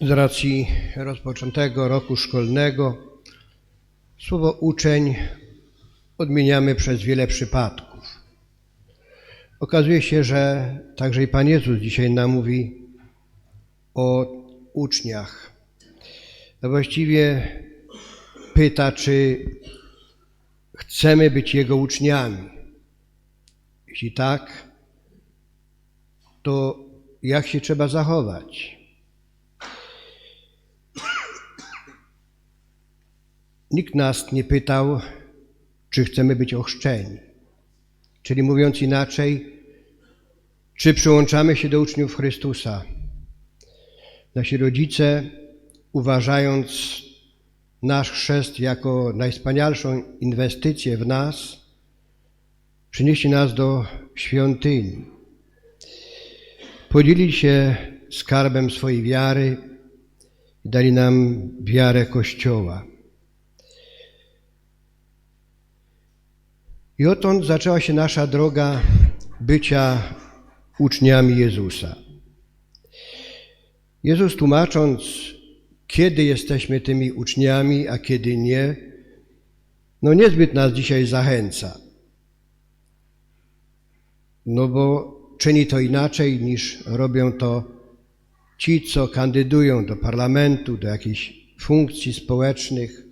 Z racji rozpoczętego roku szkolnego słowo uczeń odmieniamy przez wiele przypadków. Okazuje się, że także i Pan Jezus dzisiaj nam mówi o uczniach. A właściwie pyta, czy chcemy być Jego uczniami. Jeśli tak, to jak się trzeba zachować? Nikt nas nie pytał, czy chcemy być ochrzczeni. Czyli mówiąc inaczej, czy przyłączamy się do uczniów Chrystusa. Nasi rodzice, uważając nasz chrzest jako najwspanialszą inwestycję w nas, przynieśli nas do świątyni. Podzielili się skarbem swojej wiary i dali nam wiarę Kościoła. I odtąd zaczęła się nasza droga bycia uczniami Jezusa. Jezus tłumacząc, kiedy jesteśmy tymi uczniami, a kiedy nie, no niezbyt nas dzisiaj zachęca. No bo czyni to inaczej niż robią to ci, co kandydują do parlamentu, do jakichś funkcji społecznych.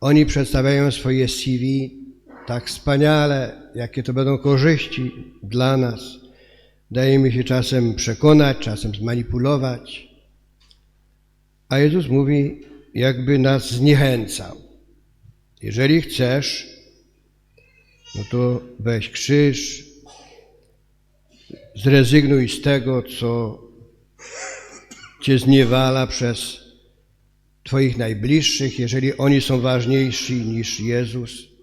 Oni przedstawiają swoje CV tak wspaniale, jakie to będą korzyści dla nas. Dajemy się czasem przekonać, czasem zmanipulować. A Jezus mówi, jakby nas zniechęcał. Jeżeli chcesz, no to weź krzyż, zrezygnuj z tego, co cię zniewala przez Twoich najbliższych, jeżeli oni są ważniejsi niż Jezus.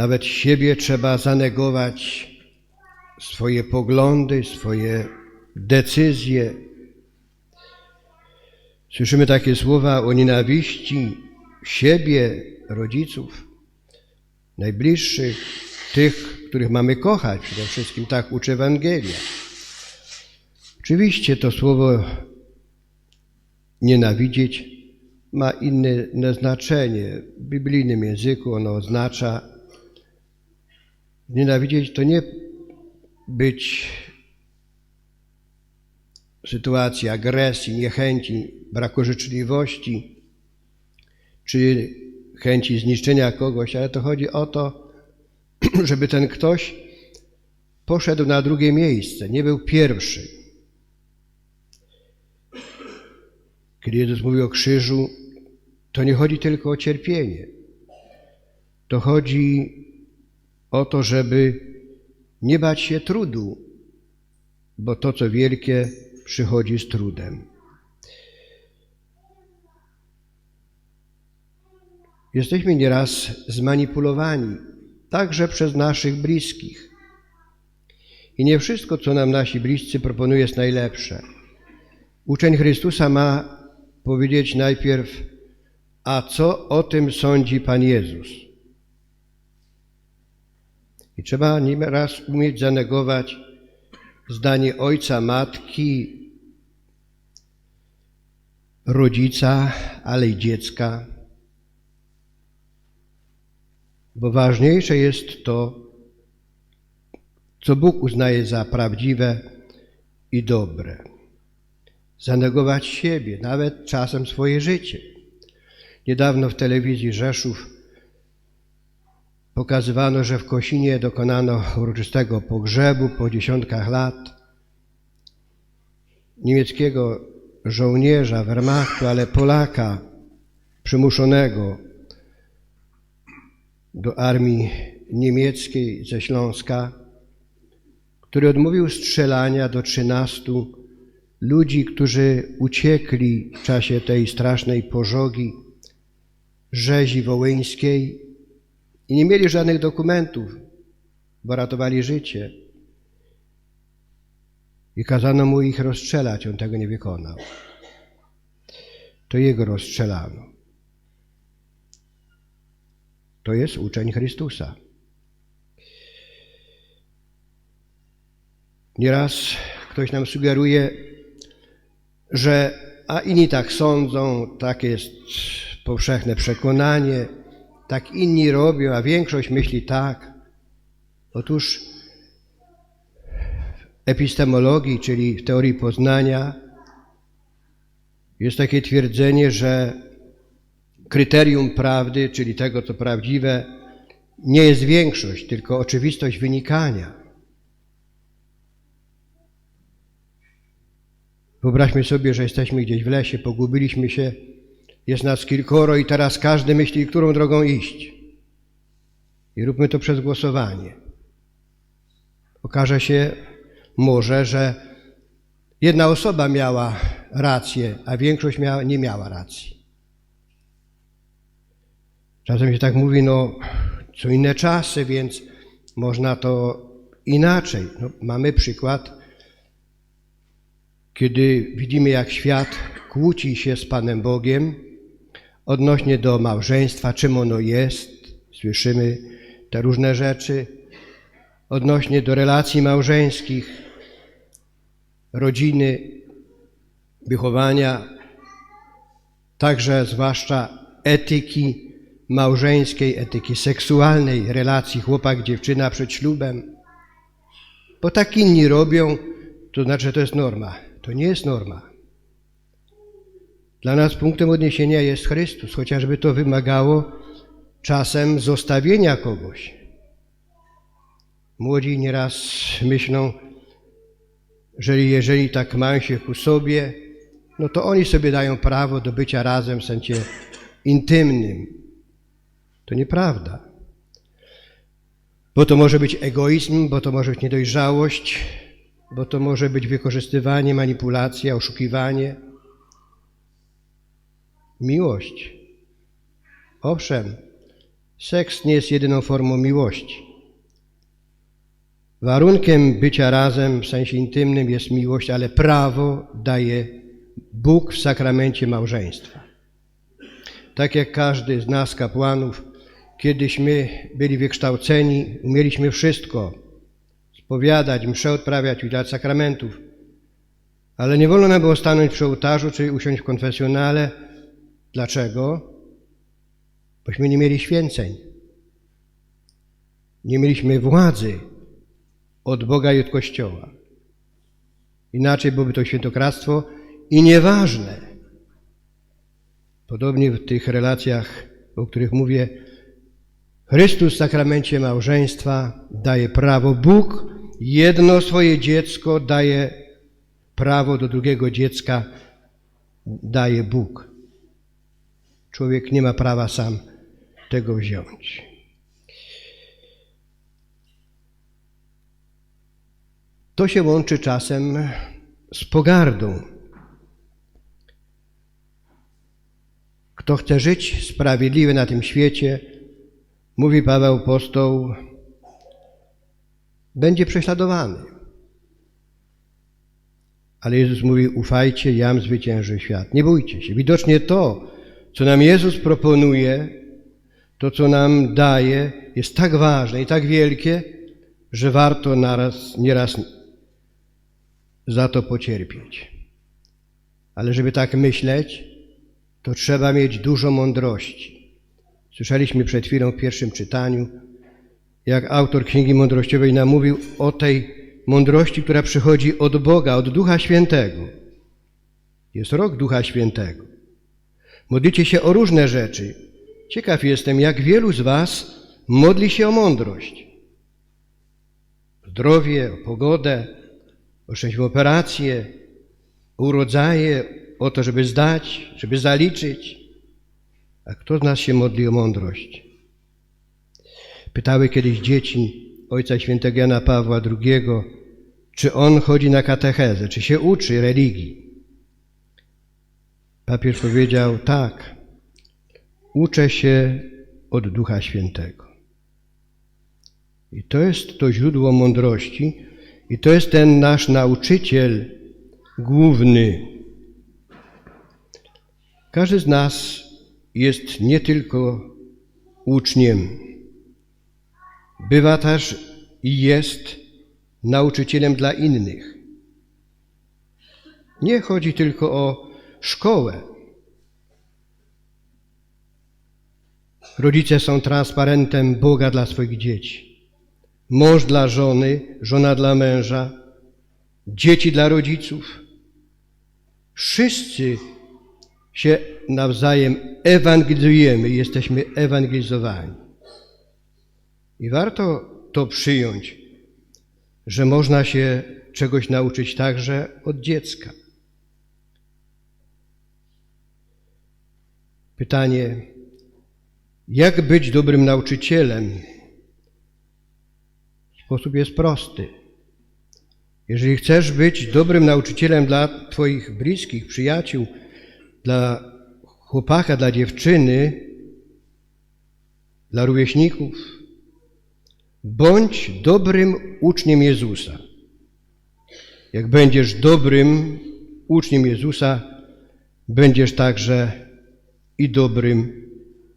Nawet siebie trzeba zanegować, swoje poglądy, swoje decyzje. Słyszymy takie słowa o nienawiści siebie, rodziców, najbliższych, tych, których mamy kochać. Przede wszystkim tak uczy Ewangelia. Oczywiście to słowo nienawidzieć ma inne, znaczenie. W biblijnym języku ono oznacza Nienawidzieć to nie być sytuacji agresji, niechęci, braku życzliwości czy chęci zniszczenia kogoś, ale to chodzi o to, żeby ten ktoś poszedł na drugie miejsce, nie był pierwszy. Kiedy Jezus mówi o krzyżu, to nie chodzi tylko o cierpienie. To chodzi o to, żeby nie bać się trudu, bo to, co wielkie, przychodzi z trudem. Jesteśmy nieraz zmanipulowani, także przez naszych bliskich. I nie wszystko, co nam nasi bliscy proponują, jest najlepsze. Uczeń Chrystusa ma powiedzieć najpierw, a co o tym sądzi Pan Jezus? I trzeba raz umieć zanegować zdanie ojca, matki, rodzica, ale i dziecka. Bo ważniejsze jest to, co Bóg uznaje za prawdziwe i dobre. Zanegować siebie, nawet czasem swoje życie. Niedawno w telewizji Rzeszów Pokazywano, że w Kosinie dokonano uroczystego pogrzebu po dziesiątkach lat. Niemieckiego żołnierza Wehrmachtu, ale Polaka przymuszonego do armii niemieckiej ze Śląska, który odmówił strzelania do trzynastu ludzi, którzy uciekli w czasie tej strasznej pożogi rzezi wołyńskiej i nie mieli żadnych dokumentów, bo ratowali życie. I kazano mu ich rozstrzelać, on tego nie wykonał. To jego rozstrzelano. To jest uczeń Chrystusa. Nieraz ktoś nam sugeruje, że a inni tak sądzą, tak jest powszechne przekonanie, tak inni robią, a większość myśli tak. Otóż w epistemologii, czyli w teorii poznania, jest takie twierdzenie, że kryterium prawdy, czyli tego, co prawdziwe, nie jest większość, tylko oczywistość wynikania. Wyobraźmy sobie, że jesteśmy gdzieś w lesie, pogubiliśmy się, jest nas kilkoro i teraz każdy myśli, którą drogą iść. I róbmy to przez głosowanie. Okaże się może, że jedna osoba miała rację, a większość miała, nie miała racji. Czasem się tak mówi, no co inne czasy, więc można to inaczej. No, mamy przykład, kiedy widzimy, jak świat kłóci się z Panem Bogiem odnośnie do małżeństwa, czym ono jest. Słyszymy te różne rzeczy odnośnie do relacji małżeńskich, rodziny, wychowania, także zwłaszcza etyki małżeńskiej, etyki seksualnej, relacji chłopak-dziewczyna przed ślubem. Bo tak inni robią, to znaczy to jest norma. To nie jest norma. Dla nas punktem odniesienia jest Chrystus, chociażby to wymagało czasem zostawienia kogoś. Młodzi nieraz myślą, że jeżeli tak mają się ku sobie, no to oni sobie dają prawo do bycia razem w sensie intymnym. To nieprawda. Bo to może być egoizm, bo to może być niedojrzałość, bo to może być wykorzystywanie, manipulacja, oszukiwanie. Miłość. Owszem, seks nie jest jedyną formą miłości. Warunkiem bycia razem w sensie intymnym jest miłość, ale prawo daje Bóg w sakramencie małżeństwa. Tak jak każdy z nas, kapłanów, kiedyśmy byli wykształceni, umieliśmy wszystko spowiadać, mszę odprawiać, udzielać sakramentów, ale nie wolno nam było stanąć przy ołtarzu czy usiąść w konfesjonale. Dlaczego? Bośmy nie mieli święceń. Nie mieliśmy władzy od Boga i od Kościoła. Inaczej byłoby to świętokradztwo i nieważne. Podobnie w tych relacjach, o których mówię, Chrystus w sakramencie małżeństwa daje prawo. Bóg jedno swoje dziecko daje prawo do drugiego dziecka, daje Bóg. Człowiek nie ma prawa sam tego wziąć. To się łączy czasem z pogardą. Kto chce żyć sprawiedliwie na tym świecie, mówi Paweł apostoł, będzie prześladowany. Ale Jezus mówi, ufajcie, jam zwycięży świat. Nie bójcie się. Widocznie to, co nam Jezus proponuje, to, co nam daje, jest tak ważne i tak wielkie, że warto naraz, nieraz za to pocierpieć. Ale żeby tak myśleć, to trzeba mieć dużo mądrości. Słyszeliśmy przed chwilą w pierwszym czytaniu, jak autor Księgi Mądrościowej nam mówił o tej mądrości, która przychodzi od Boga, od Ducha Świętego. Jest rok Ducha Świętego. Modlicie się o różne rzeczy. Ciekaw jestem, jak wielu z Was modli się o mądrość. O zdrowie, o pogodę, o szczęśliwą operację, o urodzaje, o to, żeby zdać, żeby zaliczyć. A kto z nas się modli o mądrość? Pytały kiedyś dzieci Ojca Świętego Jana Pawła II, czy on chodzi na katechezę, czy się uczy religii. Papież powiedział tak, uczę się od Ducha Świętego. I to jest to źródło mądrości, i to jest ten nasz nauczyciel główny. Każdy z nas jest nie tylko uczniem, bywa też i jest nauczycielem dla innych. Nie chodzi tylko o szkołę. Rodzice są transparentem Boga dla swoich dzieci. Mąż dla żony, żona dla męża, dzieci dla rodziców. Wszyscy się nawzajem ewangelizujemy jesteśmy ewangelizowani. I warto to przyjąć, że można się czegoś nauczyć także od dziecka. Pytanie, jak być dobrym nauczycielem? Sposób jest prosty. Jeżeli chcesz być dobrym nauczycielem dla Twoich bliskich, przyjaciół, dla chłopaka, dla dziewczyny, dla rówieśników, bądź dobrym uczniem Jezusa. Jak będziesz dobrym uczniem Jezusa, będziesz także i dobrym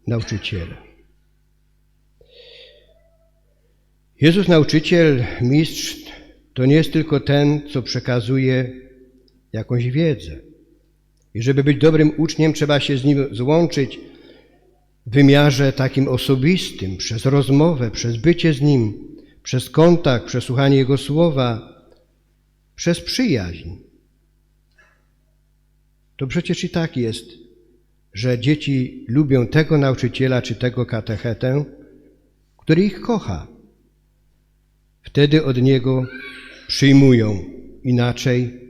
nauczycielem. Jezus nauczyciel, mistrz, to nie jest tylko ten, co przekazuje jakąś wiedzę. I żeby być dobrym uczniem, trzeba się z nim złączyć w wymiarze takim osobistym, przez rozmowę, przez bycie z nim, przez kontakt, przez słuchanie jego słowa, przez przyjaźń. To przecież i tak jest, że dzieci lubią tego nauczyciela czy tego katechetę, który ich kocha. Wtedy od niego przyjmują inaczej,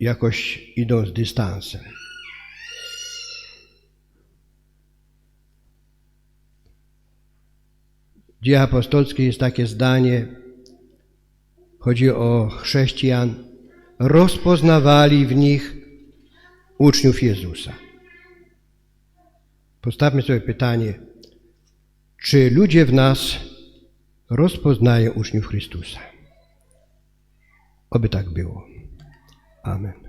jakoś idą z dystansem. W dziejach apostolskich jest takie zdanie, chodzi o chrześcijan, rozpoznawali w nich uczniów Jezusa. Postawmy sobie pytanie, czy ludzie w nas rozpoznają uczniów Chrystusa? Oby tak było. Amen.